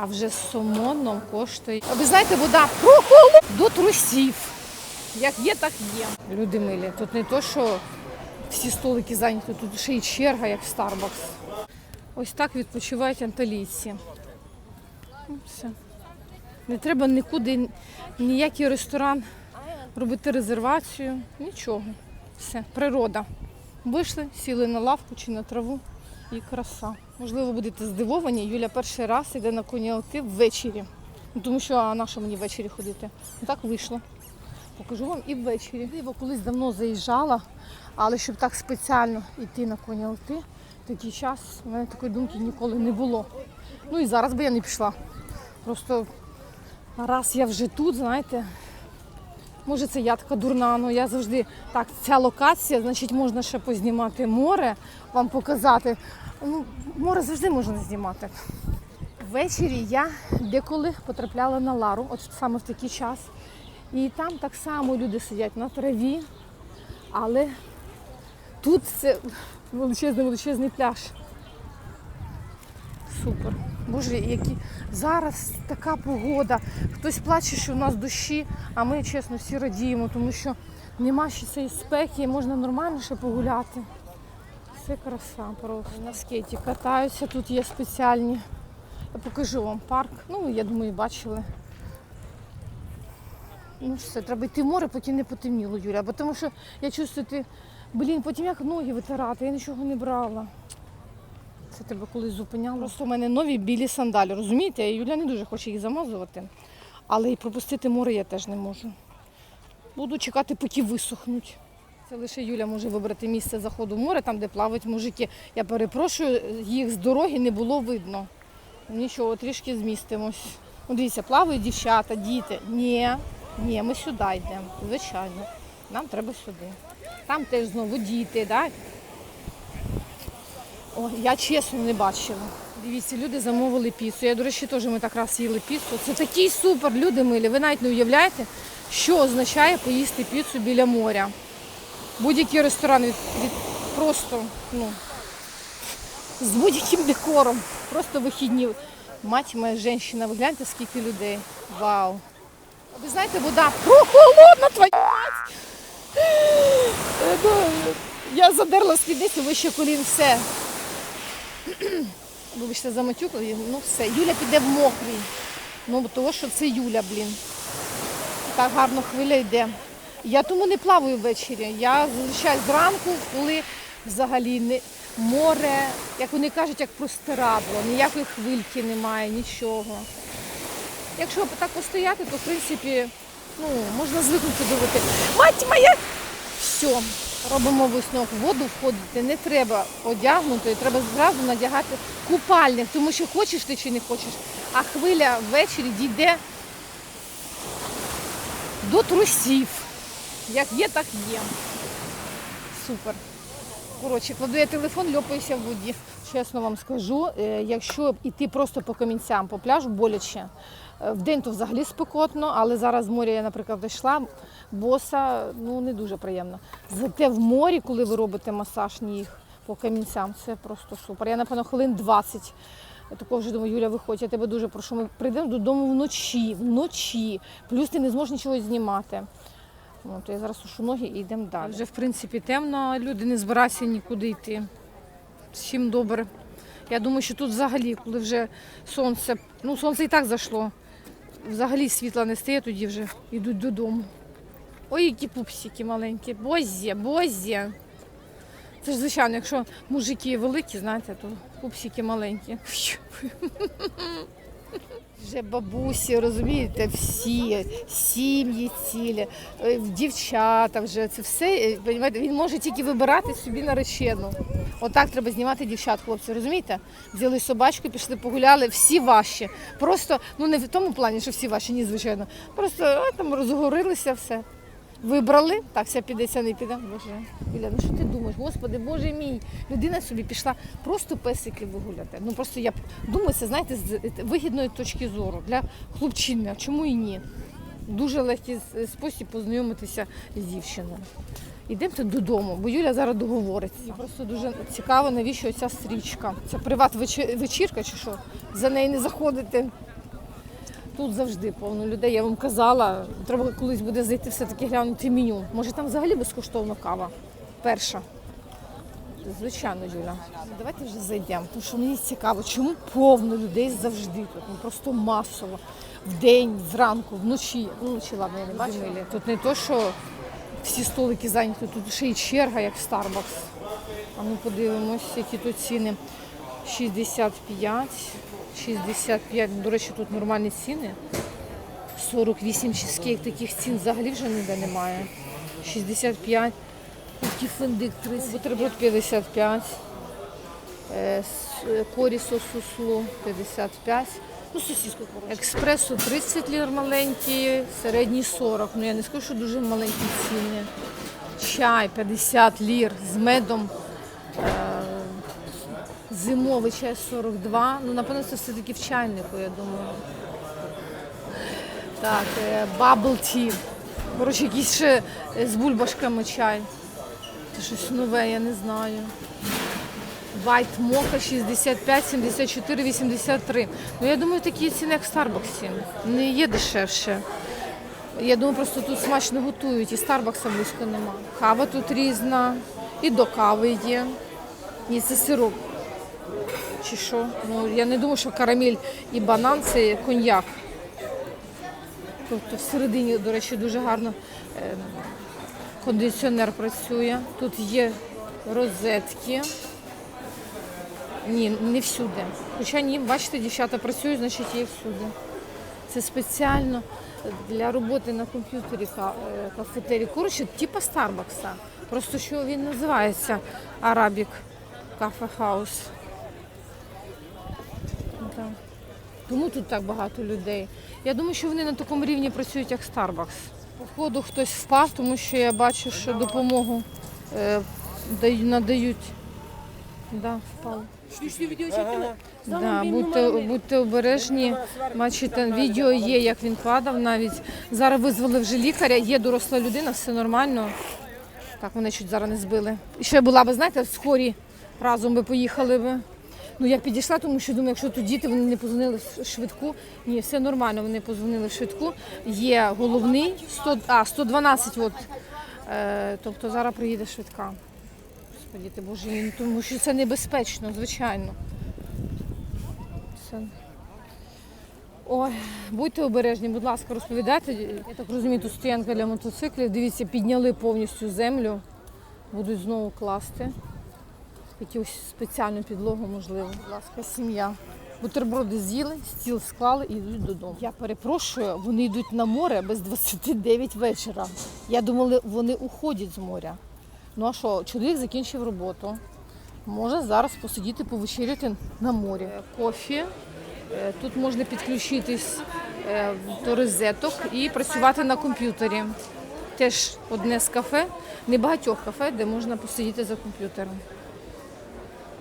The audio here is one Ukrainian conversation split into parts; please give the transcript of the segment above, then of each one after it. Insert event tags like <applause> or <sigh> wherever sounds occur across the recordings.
А вже з сомоном коштує. Ви знаєте, вода прохолодна до трусів. Як є, так є. Люди милі. Тут не то, що всі столики зайняті, тут ще й черга, як в Starbucks. Ось так відпочивають анталійці. Ну, Все. Не треба нікуди, ніякий ресторан робити резервацію, нічого. Все, природа. Вийшли, сіли на лавку чи на траву і краса. Можливо, будете здивовані. Юля перший раз йде на конялки ввечері. Ну, Тому що а на що мені ввечері ходити? Ну так вийшло. Покажу вам і ввечері. Я колись давно заїжджала, але щоб так спеціально йти на конялки, такий час у мене такої думки ніколи не було. Ну і зараз би я не пішла. Просто раз я вже тут, знаєте, може це я така дурна, але я завжди так, ця локація, значить, можна ще познімати море, вам показати. Ну, море завжди можна знімати. Ввечері я деколи потрапляла на Лару, от саме в такий час. І там так само люди сидять на траві, але тут це величезний величезний пляж. Супер. Боже, які зараз така погода. Хтось плаче, що в нас дощі, а ми чесно всі радіємо, тому що нема ще цієї спеки, і можна нормально ще погуляти. Все краса просто. На скейті катаються, тут є спеціальні. Я покажу вам парк. Ну, я думаю, бачили. Ну все, треба йти в море, поки не потемніло, Юля. Бо тому що я чувствую, ти, блін, потім як ноги витирати, я нічого не брала. Це тебе колись зупиняло. Просто у мене нові білі сандалі, розумієте? Юля не дуже хоче їх замазувати. Але і пропустити море я теж не можу. Буду чекати, поки висохнуть. Це лише Юля може вибрати місце заходу в море, там, де плавають мужики. Я перепрошую, їх з дороги не було видно. Нічого, трішки змістимось. Ну, дивіться, плавають дівчата, діти. Ні, ні, ми сюди йдемо. Звичайно. Нам треба сюди. Там теж знову діти, так? О, я чесно не бачила. Дивіться, люди замовили піцу. Я, до речі, теж ми так раз їли піцу. Це такий супер, люди милі. Ви навіть не уявляєте, що означає поїсти піцу біля моря. Будь-який ресторан від, від просто, ну, з будь-яким декором. Просто вихідні. Мать моя жінка, ви гляньте, скільки людей. Вау. Ви знаєте, вода прохолодна, твою мать! Е, ну, Я задерла спідницю вище колін, все. <clears throat> Вибачте, заматюкла, ну все. Юля піде в мокрий. Ну, того, що це Юля, блін. Так гарно хвиля йде. Я тому не плаваю ввечері. Я зазвичай зранку, коли взагалі не море, як вони кажуть, як простирадло, ніякої хвильки немає, нічого. Якщо так постояти, то в принципі ну, можна звикнути до води. Мать моя! Все, робимо висновок. Воду входити не треба одягнути, треба зразу надягати купальник, тому що хочеш ти чи не хочеш. А хвиля ввечері дійде до трусів. Як є, так є. Супер. Коротше, кладу я телефон, льопаюся в воді. Чесно вам скажу, е, якщо йти просто по камінцям, по пляжу, боляче. Е, Вдень то взагалі спекотно, але зараз з моря я, наприклад, йшла, боса, ну не дуже приємно. Зате в морі, коли ви робите масаж ніг по камінцям, це просто супер. Я, напевно, хвилин 20. Я такого вже думаю, Юля, виходь, я тебе дуже прошу. Ми прийдемо додому вночі, вночі. Плюс ти не зможеш нічого знімати. То я зараз сушу ноги і йдемо далі. Вже в принципі темно, люди не збираються нікуди йти. Всім добре. Я думаю, що тут взагалі, коли вже сонце, ну сонце і так зайшло, взагалі світла не стає, тоді вже йдуть додому. Ой, які пупсики маленькі. Бозє, бозє. Це ж звичайно, якщо мужики великі, знаєте, то пупсики маленькі. Вже бабусі, розумієте, всі, сім'ї цілі, е, дівчата вже це все. е, понімаєте, Він може тільки вибирати собі наречену. Отак треба знімати дівчат, хлопці, розумієте? Взяли собачку, пішли погуляли, всі ваші. Просто, ну не в тому плані, що всі ваші, ні, звичайно. Просто а, там розгорилися все. Вибрали, так, ся піде, не піде. Боже, Юля, ну що ти думаєш? Господи, Боже мій. Людина собі пішла просто песики вигуляти. Ну просто я думаю, це знаєте, з вигідної точки зору для хлопчини. Чому і ні? Дуже легкий спосіб познайомитися з дівчиною. Йдемте додому, бо Юля зараз договориться. Мені просто дуже цікаво, навіщо ця стрічка. Це приват вечірка чи що? За неї не заходити. Тут завжди повно людей. Я вам казала, треба колись буде зайти все-таки глянути меню. Може там взагалі безкоштовна кава. Перша. Звичайно, Юля. Давайте вже зайдемо, тому що мені цікаво, чому повно людей завжди тут. Ну просто масово. Вдень, зранку, вночі. Ну, вночі, ладно, я не бачу. Тут не то, що всі столики зайняті, тут ще й черга, як в Starbucks. А ми подивимось, які тут ціни. 65, 65, до речі, тут нормальні ціни. 48 чизкейк, таких цін взагалі вже ніде немає. 65, такий финдик 30, бутерброд 55, е, с- е, корісо сусло 55. Ну, сосиску, коротше. Експресо 30 лір маленькі, середній 40. Ну я не скажу, що дуже маленькі ціни. Чай 50 лір з медом. Е, Зимовий чай 42. Ну, напевно, це все-таки в чайнику, я думаю. Так, е, bubble tea. Коротше, якийсь ще е, з бульбашками чай. Це щось нове, я не знаю. White Mocha 65, 74, 83. Ну, я думаю, такі ціни, як в Старбаксі. Не є дешевше. Я думаю, просто тут смачно готують, і Старбакса близько нема. Кава тут різна, і до кави є. Ні, це сироп. Чи що? Ну, я не думаю, що карамель і банан це коньяк. Тобто всередині, до речі, дуже гарно е, кондиціонер працює. Тут є розетки. Ні, не всюди. Хоча ні, бачите, дівчата працюють, значить є всюди. Це спеціально для роботи на комп'ютері е, кафетері. Коротше, типа Старбакса. Просто що він називається Arabic Cafe House. Так. Тому тут так багато людей. Я думаю, що вони на такому рівні працюють, як Starbucks. Походу хтось впав, тому що я бачу, що допомогу е, даю- надають. Да, впав. Да, будьте, будьте обережні. Бачите, відео є, як він падав навіть. Зараз визвали вже лікаря, є доросла людина, все нормально. Так, мене чуть зараз не збили. І ще була би, знаєте, в скорі разом би поїхали би. Ну я підійшла, тому що думаю, якщо тут діти, вони не позвонили швидку. Ні, все нормально, вони позвонили швидку. Є головний 100, а, 112, от. Е, тобто зараз приїде швидка. Господи, ти Боже, мій, тому що це небезпечно, звичайно. Це... Ой, будьте обережні, будь ласка, розповідайте. Я так розумію, тут стоянка для мотоциклів. Дивіться, підняли повністю землю, будуть знову класти. Якусь спеціальну підлогу, можливо. Будь ласка, сім'я. Бутерброди з'їли, стіл склали і йдуть додому. Я перепрошую, вони йдуть на море без 29 вечора. Я думала, вони уходять з моря. Ну а що, чоловік закінчив роботу. Може зараз посидіти, повечеряти на морі. Е, Кофі. Е, Тут можна підключитись е, до розеток і працювати на комп'ютері. Теж одне з кафе, не багатьох кафе, де можна посидіти за комп'ютером.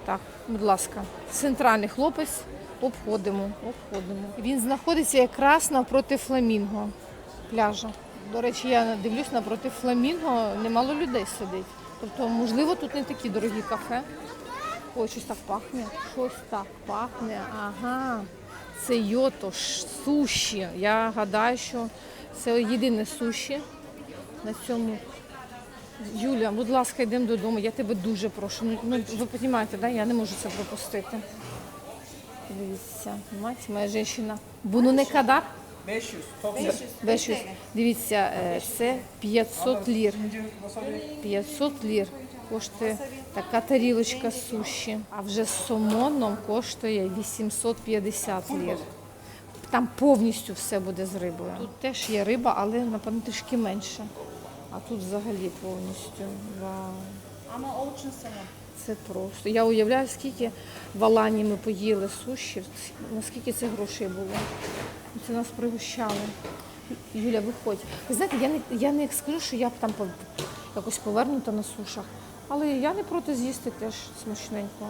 Так, будь ласка, центральний хлопець. Обходимо, обходимо. Він знаходиться якраз навпроти фламінго пляжа. До речі, я дивлюсь напроти фламінго, немало людей сидить. Тобто, можливо, тут не такі дорогі кафе. Ой, щось так пахне. Щось так пахне. Ага. Це йото, суші. Я гадаю, що це єдине суші на цьому Юля, будь ласка, йдемо додому. Я тебе дуже прошу. Ну, ну ви розумієте, да? я не можу це пропустити. Дивіться, мать, моя жінка. Буну не кадар. 500. Дивіться, е, це 500 лір. 500 лір коштує така тарілочка суші. А вже з сомоном коштує 850 лір. Там повністю все буде з рибою. Тут теж є риба, але напевно трішки менше. А тут взагалі повністю. Вау. Це просто. Я уявляю, скільки в Алані ми поїли суші, наскільки це грошей було. Це нас пригощали. Юля, виходь. Ви знаєте, я не, я не скажу, що я б там якось повернута на сушах, але я не проти з'їсти теж смачненько.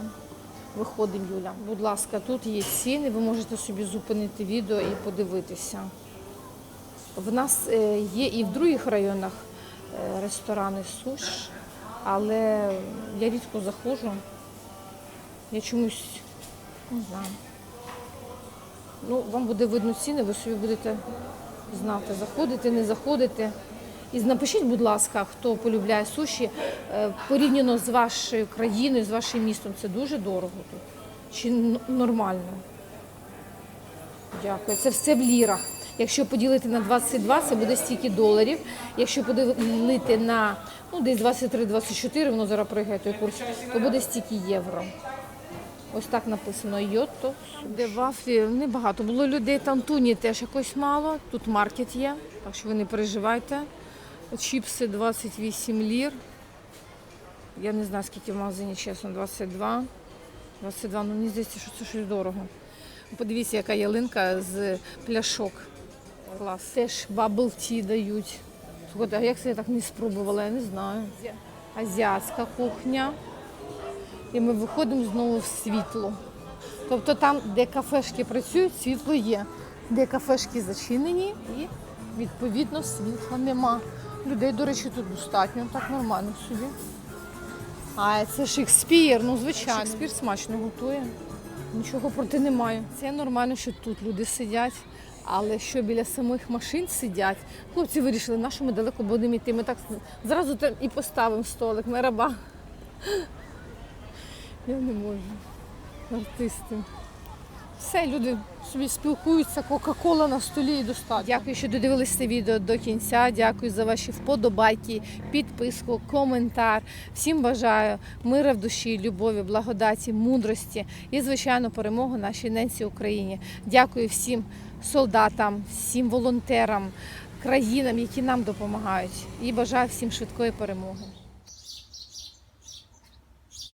Виходимо, Юля. Будь ласка, тут є ціни, ви можете собі зупинити відео і подивитися. В нас е, є і в других районах ресторани суш, але я рідко заходжу. Я чомусь не знаю. Ну, вам буде видно ціни, ви собі будете знати, заходити, не заходити. І напишіть, будь ласка, хто полюбляє суші, е, порівняно з вашою країною, з вашим містом, це дуже дорого тут. Чи нормально? Дякую. Це все в лірах. Якщо поділити на 22, це буде стільки доларів. Якщо поділити на ну, десь 23-24, воно зараз пригає той курс, то буде стільки євро. Ось так написано Йото. Де вафлі небагато. Було людей там туні теж якось мало. Тут маркет є, так що ви не переживайте. Чіпси 28 лір. Я не знаю, скільки в магазині, чесно, 22. 22, ну мені здається, що це щось дорого. Подивіться, яка ялинка з пляшок. Клас. Теж бабл ті дають. Слухайте, а як це я так не спробувала, я не знаю. Азіатська кухня. І ми виходимо знову в світло. Тобто там, де кафешки працюють, світло є. Де кафешки зачинені і відповідно світла нема. Людей, до речі, тут достатньо, так нормально собі. А це Шекспір, ну звичайно. Шекспір смачно готує. Нічого проти немає. Це нормально, що тут люди сидять. Але що біля самих машин сидять, хлопці вирішили, на що ми далеко будемо йти. Ми так зразу там і поставимо столик, мераба. Я не можу. Артисти. Все, люди собі спілкуються, Кока-Кола на столі і достатньо. Дякую, що додивилися це відео до кінця. Дякую за ваші вподобайки, підписку, коментар. Всім бажаю мира в душі, любові, благодаті, мудрості і, звичайно, перемоги нашій ненці Україні. Дякую всім солдатам, всім волонтерам, країнам, які нам допомагають. І бажаю всім швидкої перемоги.